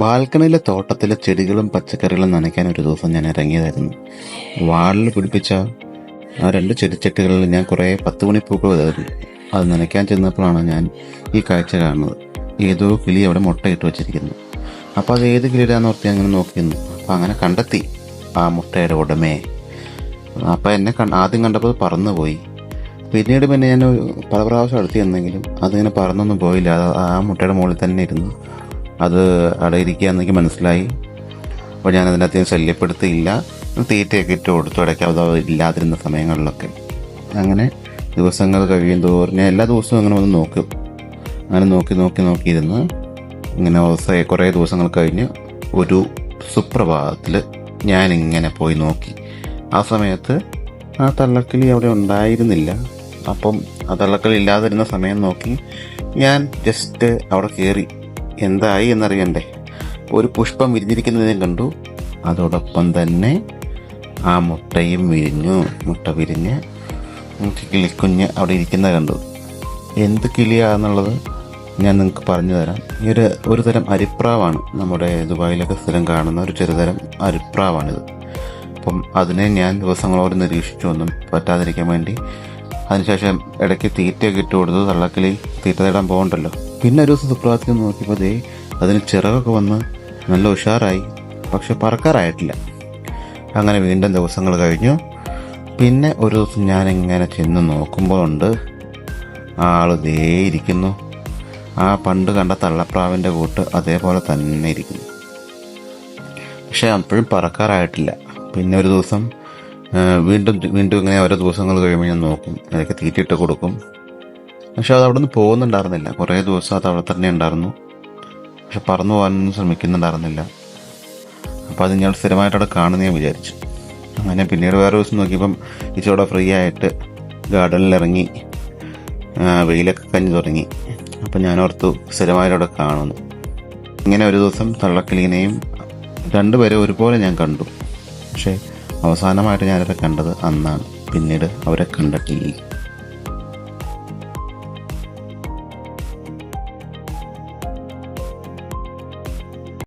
ബാൽക്കണിയിലെ തോട്ടത്തിലെ ചെടികളും പച്ചക്കറികളും നനയ്ക്കാൻ ഒരു ദിവസം ഞാൻ ഇറങ്ങിയതായിരുന്നു. വാളിൽ പിടിപ്പിച്ച ആ രണ്ട് ചെടിച്ചട്ടികളിൽ ഞാൻ കുറേ പത്ത് മണിപ്പൂക്കൾ ഇതായിരുന്നു അത് നനയ്ക്കാൻ ചെന്നപ്പോഴാണ് ഞാൻ ഈ കാഴ്ച കാണുന്നത്. ഏതോ കിളി അവിടെ മുട്ടയിട്ട് വെച്ചിരിക്കുന്നു. അപ്പോൾ അത് ഏത് കിളിയിലാന്ന് ഓർത്തി അങ്ങനെ നോക്കിയിരുന്നു. അപ്പോൾ അങ്ങനെ കണ്ടെത്തി. ആ മുട്ടയുടെ ഉടമയെ അപ്പോൾ എന്നെ കണ്ട ആദ്യം കണ്ടപ്പോൾ പറന്നുപോയി. പിന്നീട് പിന്നെ ഞാൻ പല പ്രാവശ്യം അടുത്ത് ചെന്നെങ്കിലും അതിങ്ങനെ പറന്നൊന്നും പോയില്ല. ആ മുട്ടയുടെ മുകളിൽ തന്നെ ഇരുന്നു. അത് അവിടെ ഇരിക്കുക എന്നെനിക്ക് മനസ്സിലായി. അപ്പോൾ ഞാൻ അതിനകത്ത് ശല്യപ്പെടുത്തിയില്ല. തീറ്റയൊക്കെ ഇട്ട് കൊടുത്തു. ഇടയ്ക്ക് അത് ഇല്ലാതിരുന്ന സമയങ്ങളിലൊക്കെ. അങ്ങനെ ദിവസങ്ങൾ കഴിയും തോറും ഞാൻ എല്ലാ ദിവസവും അങ്ങനെ വന്ന് നോക്കും. അങ്ങനെ നോക്കി നോക്കി നോക്കിയിരുന്ന് ഇങ്ങനെ ദിവസം കുറേ ദിവസങ്ങൾ കഴിഞ്ഞ് ഒരു സുപ്രഭാതത്തിൽ ഞാനിങ്ങനെ പോയി നോക്കി. ആ സമയത്ത് ആ തള്ളക്കിളി അവിടെ ഉണ്ടായിരുന്നില്ല. അപ്പം ആ തള്ളക്കിളി ഇല്ലാതിരുന്ന സമയം നോക്കി ഞാൻ ജസ്റ്റ് അവിടെ കയറി എന്തായി എന്നറിയണ്ടേ? ഒരു പുഷ്പം വിരിഞ്ഞിരിക്കുന്നതിനെ കണ്ടു. അതോടൊപ്പം തന്നെ ആ മുട്ടയും വിരിഞ്ഞു. മുട്ട വിരിഞ്ഞ് കിളിക്കുഞ്ഞ് അവിടെ ഇരിക്കുന്നത് കണ്ടു. എന്ത് കിളിയാന്നുള്ളത് ഞാൻ നിങ്ങൾക്ക് പറഞ്ഞു തരാം. ഈ ഒരു ഒരു തരം അരിപ്രാവാണ് നമ്മുടെ ദുബായിലൊക്കെ സ്ഥിരം കാണുന്ന ഒരു ചെറുതരം അരിപ്രാവാണിത്. അപ്പം അതിനെ ഞാൻ ദിവസങ്ങളോട് നിരീക്ഷിച്ചു ഒന്നും പറ്റാതിരിക്കാൻ വേണ്ടി. അതിനുശേഷം ഇടയ്ക്ക് തീറ്റയൊക്കെ ഇട്ട് കൊടുത്തു തള്ളക്കിളി തീറ്റ തേടാൻ പോകണ്ടല്ലോ. പിന്നെ ഒരു ദിവസം സുപ്രഭാതത്തിൽ നോക്കിയപ്പോൾ ദേ അതിന് ചിറകൊക്കെ വന്ന് നല്ല ഉഷാറായി. പക്ഷെ പറക്കാറായിട്ടില്ല. അങ്ങനെ വീണ്ടും ദിവസങ്ങൾ കഴിഞ്ഞു. പിന്നെ ഒരു ദിവസം ഞാൻ ഇങ്ങനെ ചെന്ന് നോക്കുമ്പോഴുണ്ട് ആൾ ദേ ഇരിക്കുന്നു. ആ പണ്ട് കണ്ട തള്ളപ്രാവിന്റെ കൂട്ട് അതേപോലെ തന്നെ ഇരിക്കുന്നു. പക്ഷെ അപ്പോഴും പറക്കാറായിട്ടില്ല. പിന്നെ ഒരു ദിവസം വീണ്ടും വീണ്ടും ഇങ്ങനെ ഓരോ ദിവസങ്ങൾ കഴിയുമ്പോൾ ഞാൻ നോക്കും. അതൊക്കെ തീറ്റിട്ട് കൊടുക്കും. പക്ഷെ അത് അവിടെ നിന്ന് പോകുന്നുണ്ടായിരുന്നില്ല. കുറേ ദിവസം അത് അവിടെ തന്നെ ഉണ്ടായിരുന്നു. പക്ഷെ പറന്നു പോകാനൊന്നും ശ്രമിക്കുന്നുണ്ടായിരുന്നില്ല. അപ്പോൾ അത് ഞാൻ സ്ഥിരമായിട്ട് അവിടെ കാണുന്ന ഞാൻ വിചാരിച്ചു. അങ്ങനെ പിന്നീട് വേറെ ദിവസം നോക്കിയപ്പം ഇച്ചിരി ഫ്രീ ആയിട്ട് ഗാർഡനിൽ ഇറങ്ങി വെയിലൊക്കെ കഞ്ഞു തുടങ്ങി. അപ്പം ഓർത്തു സ്ഥിരമായിട്ട് അവിടെ കാണുന്നു. ഇങ്ങനെ ഒരു ദിവസം തള്ളക്കിളീനെയും രണ്ടുപേരെ ഒരുപോലെ ഞാൻ കണ്ടു. പക്ഷേ അവസാനമായിട്ട് ഞാനവരെ കണ്ടത് അന്നാണ്. പിന്നീട് അവരെ കണ്ടിട്ടില്ല.